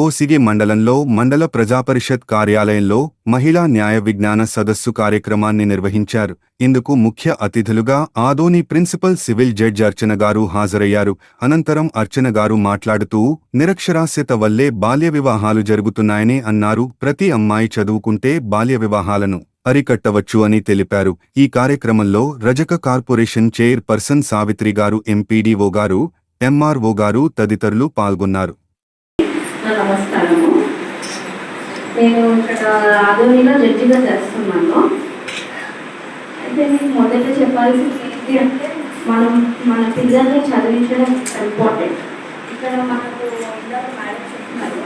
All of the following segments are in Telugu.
కోసిగి మండలంలో మండల ప్రజాపరిషత్ కార్యాలయంలో మహిళా న్యాయ విజ్ఞాన సదస్సు కార్యక్రమాన్ని నిర్వహించారు. ఇందుకు ముఖ్య అతిథులుగా Adoni principal civil judge Archana గారు హాజరయ్యారు. అనంతరం అర్చన గారు మాట్లాడుతూ నిరక్షరాస్యత వల్లే బాల్య వివాహాలు జరుగుతున్నాయని అన్నారు. ప్రతి అమ్మాయి చదువుకుంటే బాల్య వివాహాలను అరికట్టవచ్చు అని తెలిపారు. ఈ కార్యక్రమంలో రజక కార్పొరేషన్ చైర్ పర్సన్ సావిత్రి గారు ఎంపీడీఓ గారు ఎంఆర్ఓ గారు తదితరులు పాల్గొన్నారు. నమస్కారము. నేను ఇక్కడ ఆదోనిలో జడ్జిగా చేస్తున్నాను అయితే నేను మొదట చెప్పాల్సింది ఏంటి అంటే మనం మన పిల్లల్ని చదివించడం ఇంపార్టెంట్ ఇక్కడ మనకు మేడం చెప్తున్నారు.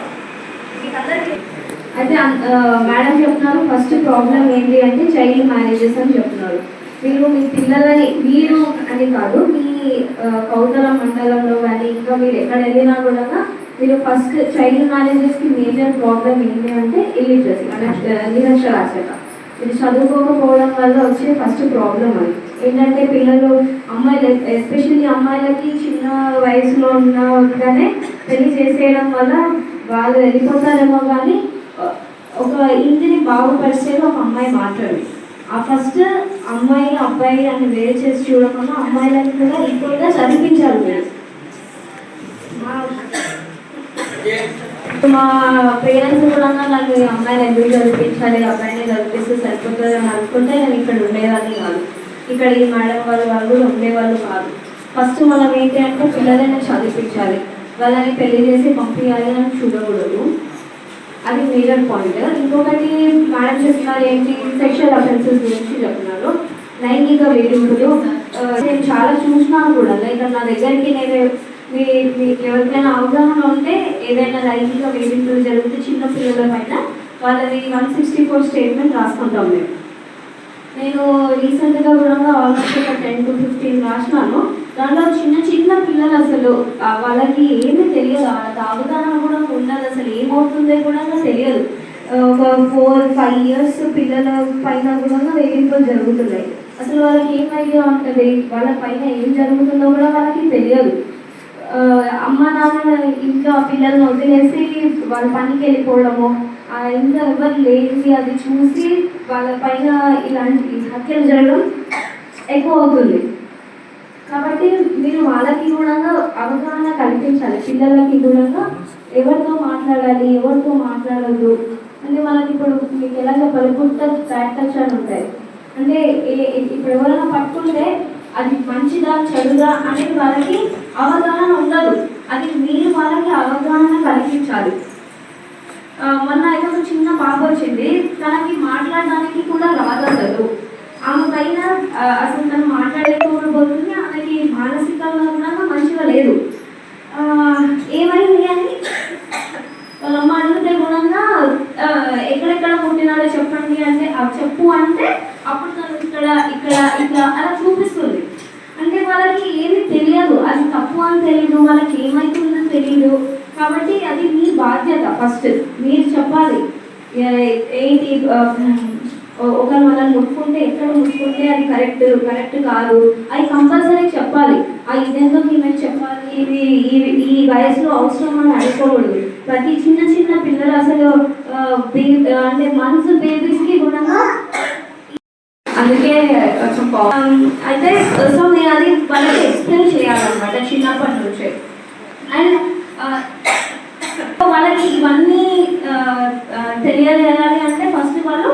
అయితే మేడం చెప్తున్నారు. ఫస్ట్ ప్రాబ్లం ఏంటి అంటే చైల్డ్ మ్యారేజెస్ అని చెప్తున్నారు. మీరు మీ పిల్లలని మీరు అని కాదు మీ కౌతల మండలంలో కానీ ఇంకా మీరు ఎక్కడ వెళ్ళినా కూడా మీరు ఫస్ట్ చైల్డ్ మ్యారేజెస్కి మేజర్ ప్రాబ్లం ఏంటి అంటే ఇల్లిటరసీ అంటే నిరక్షరాస్యత. ఇది చదువుకోకపోవడం వల్ల వచ్చే ఫస్ట్ ప్రాబ్లం అది. ఏంటంటే పిల్లలు అమ్మాయిలు ఎస్పెషల్లీ అమ్మాయిలకి చిన్న వయసులో ఉన్నగానే పెళ్ళి చేసేయడం వల్ల వాళ్ళు వెళ్ళిపోతారేమో కానీ ఒక ఇంటిని బాగుపరిచేది ఒక అమ్మాయి మాట్లాడు ఆ ఫస్ట్ అమ్మాయి అబ్బాయి అని వేరు చేసి చూడకుండా అమ్మాయిలను కూడా ఈక్వల్గా చదివించాలి మీరు మా- మా పేరెంట్స్ కూడా నాకు అమ్మాయిని ఎందుకు చదివించాలి? అబ్బాయిని చదివిస్తే సరిపోతుంది అని అనుకుంటే నేను ఇక్కడ ఉండేదాన్ని కాదు. ఇక్కడ ఈ మేడం వాళ్ళు వాళ్ళు ఉండేవాళ్ళు కాదు. ఫస్ట్ మనం ఏంటి అంటే పిల్లలని చదివించాలి. వాళ్ళని పెళ్ళి చేసి పంపించాలి అని చూడకూడదు. అది మేజర్ పాయింట్ ఇంకొకటి మేడం చెప్తున్నారు ఏంటి? సెక్షువల్ అఫెన్సెస్ గురించి చెప్తున్నారు లైంగిక వేడుకలు నేను చాలా చూసినాను కూడా లైక్ నా దగ్గరికి నేను మీ మీకు ఎవరికైనా అవగాహన ఉంటే ఏదైనా లైంగిక వేధింపులు జరిగితే చిన్న పిల్లల పైన వాళ్ళది వన్ సిక్స్టీ ఫోర్ స్టేట్మెంట్ రాసుకుంటాం మేము. నేను రీసెంట్గా కూడా ఆల్మోస్ట్ ఒక టెన్ టు ఫిఫ్టీన్ రాసినాను. దాంట్లో చిన్న చిన్న పిల్లలు అసలు వాళ్ళకి ఏమీ తెలియదు. వాళ్ళకి అవగాహన కూడా ఉండదు. అసలు ఏమవుతుందో కూడా తెలియదు. ఒక ఫోర్ ఫైవ్ ఇయర్స్ పిల్లల పైన కూడా వేధింపులు జరుగుతున్నాయి. అసలు వాళ్ళకి ఏం ఐడియా ఉంటుంది? వాళ్ళ పైన ఏం జరుగుతుందో కూడా వాళ్ళకి తెలియదు. అమ్మ నాన్న ఇంట్లో ఆ పిల్లల్ని వదిలేసి వాళ్ళ పనికి వెళ్ళిపోవడము ఆ ఇంట్లో ఎవరు లేచి అది చూసి వాళ్ళ పైన ఇలాంటి హత్యలు జరగడం ఎక్కువ అవుతుంది. కాబట్టి మీరు వాళ్ళకి కూడా అవగాహన కల్పించాలి పిల్లలకి కూడా ఎవరితో మాట్లాడాలి ఎవరితో మాట్లాడద్దు. అంటే మనకి ఇప్పుడు మీకు ఎలా చెప్పాలి గుడ్ టచ్ బ్యాడ్ టచ్ అని ఉంటాయి. అంటే ఏ- ఇప్పుడు ఎవరైనా పట్టుకుంటే అది మంచిదా చెడుదా అనేది వాళ్ళకి అవగాహన ఉండదు. అది మీరు వాళ్ళకి అవగాహన కలిగించాలి. మొన్న అయితే ఒక చిన్న పాప వచ్చింది. తనకి మాట్లాడడానికి కూడా రాదు అసలు ఆమె పైన అసలు తను మాట్లాడలేకపోతుంది ఆమెకి మానసికంగా కూడా మంచిగా లేదు ఆ, ఏమైంది అని వాళ్ళ అమ్మ అడిగితే గుణంగా ఆ, ఎక్కడెక్కడ పుట్టినాడో చెప్పండి అంటే ఆ చెప్పు అంటే అప్పుడు తను ఇక్కడ ఇక్కడ ఇట్లా అలా చూపిస్తుంది అంటే వాళ్ళకి ఏమీ తెలియదు అది తప్పు అని తెలియదు వాళ్ళకి ఏమైతుందో తెలియదు కాబట్టి అది మీ బాధ్యత ఫస్ట్. మీరు చెప్పాలి. ఏంటి ఒకరు మనల్ని ముట్టుకుంటే ఎక్కడ ముట్టుకుంటే అది కరెక్ట్ కరెక్ట్ కాదు. అది కంపల్సరీ చెప్పాలి. ఆ ఇదెందుకు ఈమెకు చెప్పాలి? ఇది ఈ- ఈ వయసులో అవసరం అని అనుకోకూడదు. ప్రతి చిన్న చిన్న పిల్లలు అసలు బే- అంటే మనసు బేబీస్కి కూడా అందుకే కొంచెం um, అయితే సో నేను అది వాళ్ళకి ఎక్స్ప్లెయిన్ చేయాలన్నమాట చిన్నప్పటి నుంచే. అండ్ uh, వాళ్ళకి ఇవన్నీ తెలియజేయాలి అంటే ఫస్ట్ వాళ్ళు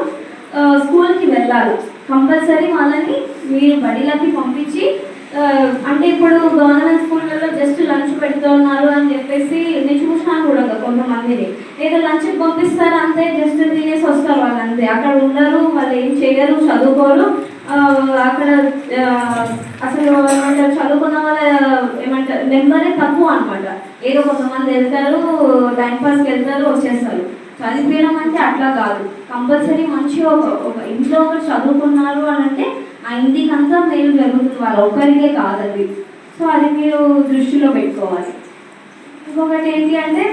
స్కూల్కి వెళ్ళాలి కంపల్సరీ వాళ్ళని మీరు బడిలకి పంపించి అంటే ఇప్పుడు గవర్నమెంట్ స్కూళ్ళలో జస్ట్ లంచ్ పెడుతున్నారు అని చెప్పేసి నేను చూసినాను కూడా కొంతమందిని ఏదో లంచ్ పంపిస్తారు అంతే జస్ట్ తినేసి వస్తారు వాళ్ళు అంతే అక్కడ ఉండరు వాళ్ళు ఏం చేయరు చదువుకోరు. అక్కడ అసలు ఏమంటారు చదువుకున్న వాళ్ళ ఏమంటారు నెంబరే తక్కువ అనమాట ఏదో కొంతమంది వెళ్తారు టైం పాస్కి వెళ్తారు వచ్చేస్తారు. చదివించడం అంటే అట్లా కాదు. కంపల్సరీ మంచిగా ఒక ఒక ఇంట్లో ఒకరు చదువుకున్నారు అని అంటే ఆ ఇంటికి అంతా మేలు జరుగుతుంది వాళ్ళ ఒక్కరికే కాదండి. సో అది మీరు దృష్టిలో పెట్టుకోవాలి. ఇంకొకటి ఏంటి అంటే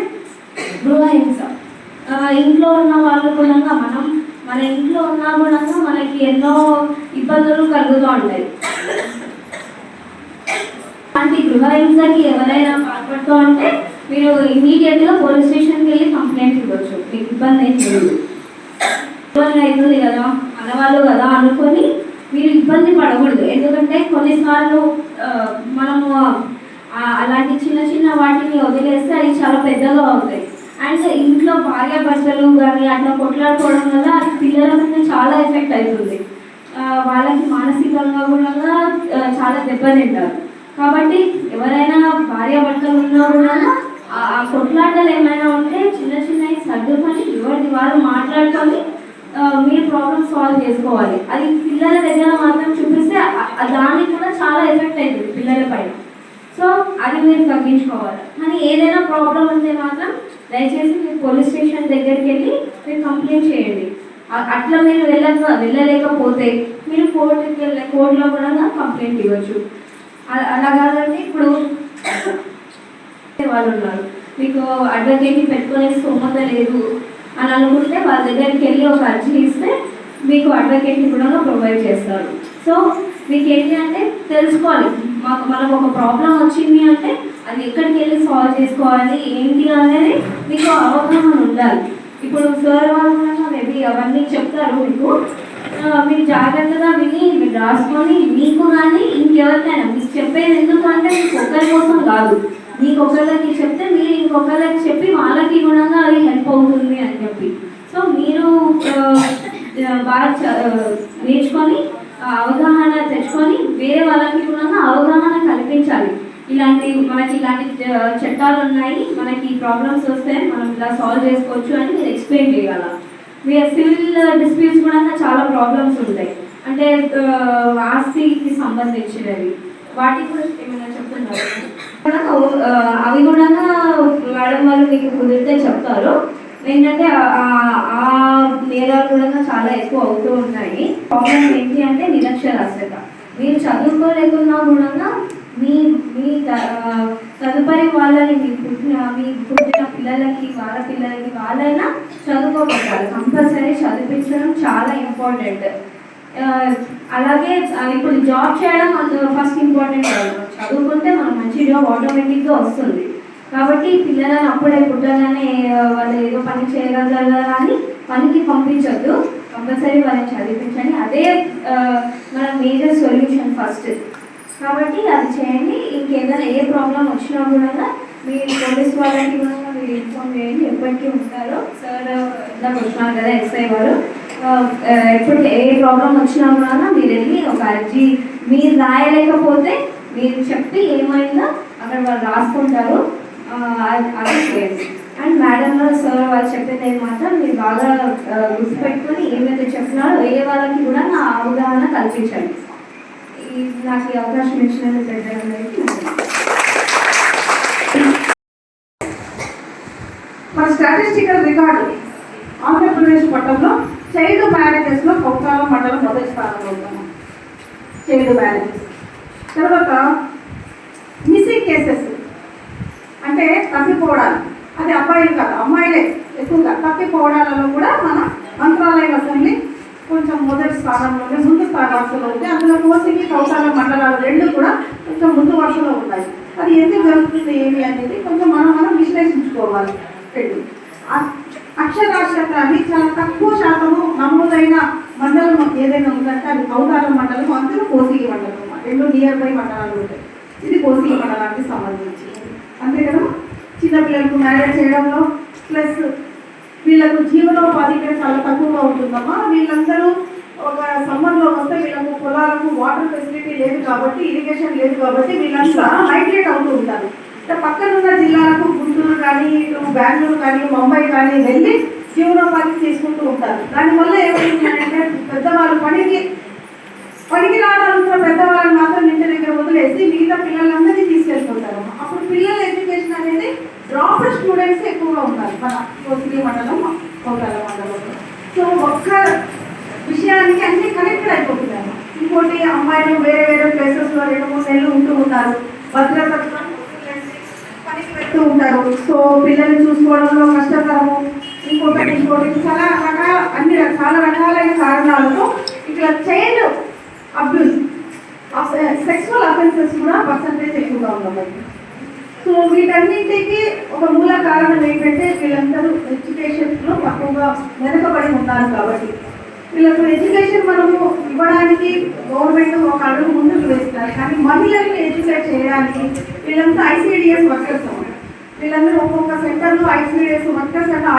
గృహహింస. ఇంట్లో ఉన్న వాళ్ళు కూడా మనం మన ఇంట్లో ఉన్నా కూడా మనకి ఎన్నో ఇబ్బందులు కలుగుతూ ఉంటాయి. అలాంటి గృహహింసకి ఎవరైనా పాల్పడుతూ ఉంటే మీరు ఇమీడియట్గా పోలీస్ స్టేషన్కి వెళ్ళి కంప్లైంట్ ఇవ్వచ్చు. మీకు ఇబ్బంది ఏం లేదు. ఇబ్బంది అవుతుంది కదా అన్నవాళ్ళు కదా అనుకొని పడకూడదు. ఎందుకంటే కొన్నిసార్లు మనము అలాంటి చిన్న చిన్న వాటిని వదిలేస్తే అవి చాలా పెద్దగా అవుతాయి. అండ్ ఇంట్లో భార్య భర్తలు కానీ అట్లా కొట్లాడుకోవడం వల్ల అది పిల్లల మీద చాలా ఎఫెక్ట్ అవుతుంది. వాళ్ళకి మానసికంగా కూడా చాలా దెబ్బతింటారు. కాబట్టి ఎవరైనా భార్య భర్తలు ఉన్నా కూడా ఆ కొట్లాటలు ఏమైనా ఉంటే చిన్న చిన్నవి సర్దుకొని ఎవరిది వారు మాట్లాడుకొని మీరు ప్రాబ్లమ్ సాల్వ్ చేసుకోవాలి. అది పిల్లల దగ్గర మాత్రం చూపిస్తే దానికి కూడా చాలా ఎఫెక్ట్ అవుతుంది పిల్లల పైన. సో అది మీరు తగ్గించుకోవాలి. కానీ ఏదైనా ప్రాబ్లం ఉంటే మాత్రం దయచేసి మీరు పోలీస్ స్టేషన్ దగ్గరికి వెళ్ళి మీరు కంప్లైంట్ చేయండి. అట్లా మీరు వెళ్ళ వెళ్ళలేకపోతే మీరు కోర్టుకి వెళ్ళే కోర్టులో కూడా కంప్లైంట్ ఇవ్వచ్చు. అలా కాదండి ఇప్పుడు వాళ్ళు ఉన్నారు మీకు అడ్వకేట్ని పెట్టుకునే స్తోమత లేదు. అని అనుకుంటే వాళ్ళ దగ్గరికి వెళ్ళి ఒక అర్జీ ఇస్తే మీకు అడ్వకేట్ని కూడా ప్రొవైడ్ చేస్తారు. సో మీకు ఏంటి అంటే తెలుసుకోవాలి. మాకు మనకు ఒక ప్రాబ్లం వచ్చింది అంటే అది ఎక్కడికి వెళ్ళి సాల్వ్ చేసుకోవాలి ఏంటి అనేది మీకు అవగాహన ఉండాలి. ఇప్పుడు సార్ వాళ్ళు మేబీ అవన్నీ చెప్తారు మీకు. మీరు జాగ్రత్తగా విని మీరు రాసుకొని మీకు కానీ ఇంకెవరికైనా మీకు చెప్పేది ఎందుకంటే మీకు ఒక్కరి కోసం కాదు. నీకు ఒకళ్ళకి చెప్తే మీరు ఇంకొకళ్ళకి చెప్పి వాళ్ళకి గుణంగా అది హెల్ప్ అవుతుంది అని చెప్పి. సో మీరు బాగా చ- నేర్చుకొని అవగాహన తెచ్చుకొని వేరే వాళ్ళకి గుణంగా అవగాహన కల్పించాలి. ఇలాంటి మనకి ఇలాంటి చట్టాలు ఉన్నాయి. మనకి ప్రాబ్లమ్స్ వస్తే మనం ఇలా సాల్వ్ చేసుకోవచ్చు అని మీరు ఎక్స్ప్లెయిన్ చేయాల మీ సివిల్ డిస్ప్యూట్స్ కూడా చాలా ప్రాబ్లమ్స్ ఉంటాయి. అంటే ఆస్తికి సంబంధించినవి. వాటి గురించి ఏమైనా చెప్తున్నారు? అవి కూడా మేడం వాళ్ళు మీకు కుదిరితే చెప్తారు. ఏంటంటే ఆ- నేరాలు కూడా చాలా ఎక్కువ అవుతూ ఉన్నాయి. ప్రాబ్లం ఏంటి అంటే నిరక్షరాస్యత. మీరు చదువుకోలేకున్నా కూడా మీ మీ త- తదుపరి వాళ్ళని మీ పుట్టిన మీ పుట్టిన పిల్లలకి వాళ్ళ పిల్లలకి వాళ్ళైనా చదువుకోబట్టాలి కంపల్సరీ చదివించడం చాలా ఇంపార్టెంట్ అలాగే ఇప్పుడు జాబ్ చేయడం ఫస్ట్ ఇంపార్టెంట్ చదువుకుంటే మనం మంచి జాబ్ ఆటోమేటిక్గా వస్తుంది. కాబట్టి పిల్లలను అప్పుడే పుట్టగానే వాళ్ళు ఏదో పని చేయగలరు కదా అని పనికి పంపించొద్దు. కంపల్సరీ వాళ్ళని చదివించండి. అదే మన మేజర్ సొల్యూషన్ ఫస్ట్ కాబట్టి అది చేయండి. ఇంకేదైనా ఏ ప్రాబ్లం వచ్చినా కూడా మీరు పోలీస్ వాళ్ళకి కూడా మీరు ఇన్ఫార్మ్ చేయండి. ఎప్పటికీ ఉంటారో. సార్ ఇందాక వచ్చినారు కదా ఎస్ఐ వారు ఎప్పుడు uh, ఏ ప్రాబ్లం వచ్చినా కూడా మీరు వెళ్ళి ఒక అర్జీ మీరు రాయలేకపోతే మీరు చెప్పి ఏమైందో అక్కడ వాళ్ళు రాసుకుంటారు. అది చేయండి అండ్ మేడం సార్ వాళ్ళు చెప్పేది మాత్రం మీరు బాగా ఆ, గుర్తుపెట్టుకొని ఏమైతే చెప్తున్నారో వేరే వాళ్ళకి కూడా నా అవగాహన కల్పించండి. నాకు ఈ అవకాశం ఇచ్చినందుకు పెద్దలందరికీ మన స్టాటిస్టికల్ రికార్డు ఆంధ్రప్రదేశ్ పట్టణంలో చైల్డ్ మ్యారేజెస్లో కొత్తాల మండలం మొదటి స్థానంలో ఉన్నాము చైల్డ్ మ్యారేజెస్ తర్వాత మిస్సింగ్ కేసెస్. అంటే తప్పిపోవడాలు. అది అబ్బాయిలు కాదు అమ్మాయిలే ఎక్కువగా. తప్పిపోవడాలలో కూడా మన మంత్రాలయం అసెంబ్లీ కొంచెం మొదటి స్థానంలోనే ముందు స్థాన ఉంటే ఉంది. అందులో కోసికి కౌశాల మండలాలు రెండు కూడా కొంచెం ముందు వరుసలో ఉన్నాయి. అది ఎందుకు జరుగుతుంది ఏమి అనేది కొంచెం మనం మనం విశ్లేషించుకోవాలి. రెండు. అక్షరాస్యత అది చాలా తక్కువ శాతము నమోదైన మండలం ఏదైనా ఉందంటే అది కౌతాల మండలం అందులో కోసిగి మండలం రెండు నియర్ బై మండలాలు ఉంటాయి. ఇది కోసిగి మండలానికి సంబంధించి అంతే కదా? చిన్నపిల్లలకు మ్యారేజ్ చేయడంలో ప్లస్ వీళ్ళకు జీవనోపాధి ఇక్కడ చాలా తక్కువగా ఉంటుందమ్మా. వీళ్ళందరూ ఒక సమ్మర్లో వస్తే వీళ్ళకు పొలాలకు వాటర్ ఫెసిలిటీ లేదు కాబట్టి ఇరిగేషన్ లేదు కాబట్టి వీళ్ళంతా మైగ్రేట్ అవుతూ ఉంటారు. అంటే పక్కనున్న జిల్లాలకు గుంటూరు కానీ ఇటు బెంగళూరు కానీ ముంబై కానీ వెళ్ళి జీవనోపాధి చేసుకుంటూ ఉంటారు. దానివల్ల ఏమవుతుందంటే పెద్దవాళ్ళు పనికి పనికి రావాలనుకున్న పెద్దవాళ్ళని మాత్రం ఇంటి దగ్గర వదిలేసి మిగతా పిల్లలందరినీ తీసుకెళ్ళిపోతారు. అప్పుడు పిల్లల ఎడ్యుకేషన్ అనేది డ్రాప్ స్టూడెంట్స్ ఎక్కువగా ఉన్నారు మన కోసిలి మండలం కోటాల మండలంలో. సో ఒక్క విషయానికి అన్ని కనెక్టెడ్ అయిపోతున్నారు ఇంకోటి అమ్మాయిలు వేరే వేరే ప్లేసెస్లో రెండు మూడు నెలలు ఉంటూ ఉన్నారు. భద్రత పనికి పెడుతూ ఉంటారు. సో పిల్లల్ని చూసుకోవడంలో కష్టతరము ఇంకొకటి ఇంకోటి చాలా రకాల అన్ని చాలా రకాలైన కారణాలతో ఇట్లా చైల్డ్ అబ్యూస్ సెక్సువల్ అఫెన్సెస్ కూడా పర్సంటేజ్ ఎక్కువగా ఉన్నాయి సో వీటన్నింటికి ఒక మూల కారణం ఏంటంటే వీళ్ళందరూ ఎడ్యుకేషన్లో తక్కువగా వెనుకబడి ఉన్నారు కాబట్టి. వీళ్ళకు ఎడ్యుకేషన్ మనము ఇవ్వడానికి గవర్నమెంట్ ఒక అడుగు ముందుకు వేస్తారు. కానీ మహిళలను ఎడ్యుకేట్ చేయడానికి వీళ్ళంతా ఐసీడిఎస్ వర్కర్స్ వీళ్ళందరూ ఒక్కొక్క సెంటర్లో ఐసీడిఎస్ వర్కర్స్ అన్న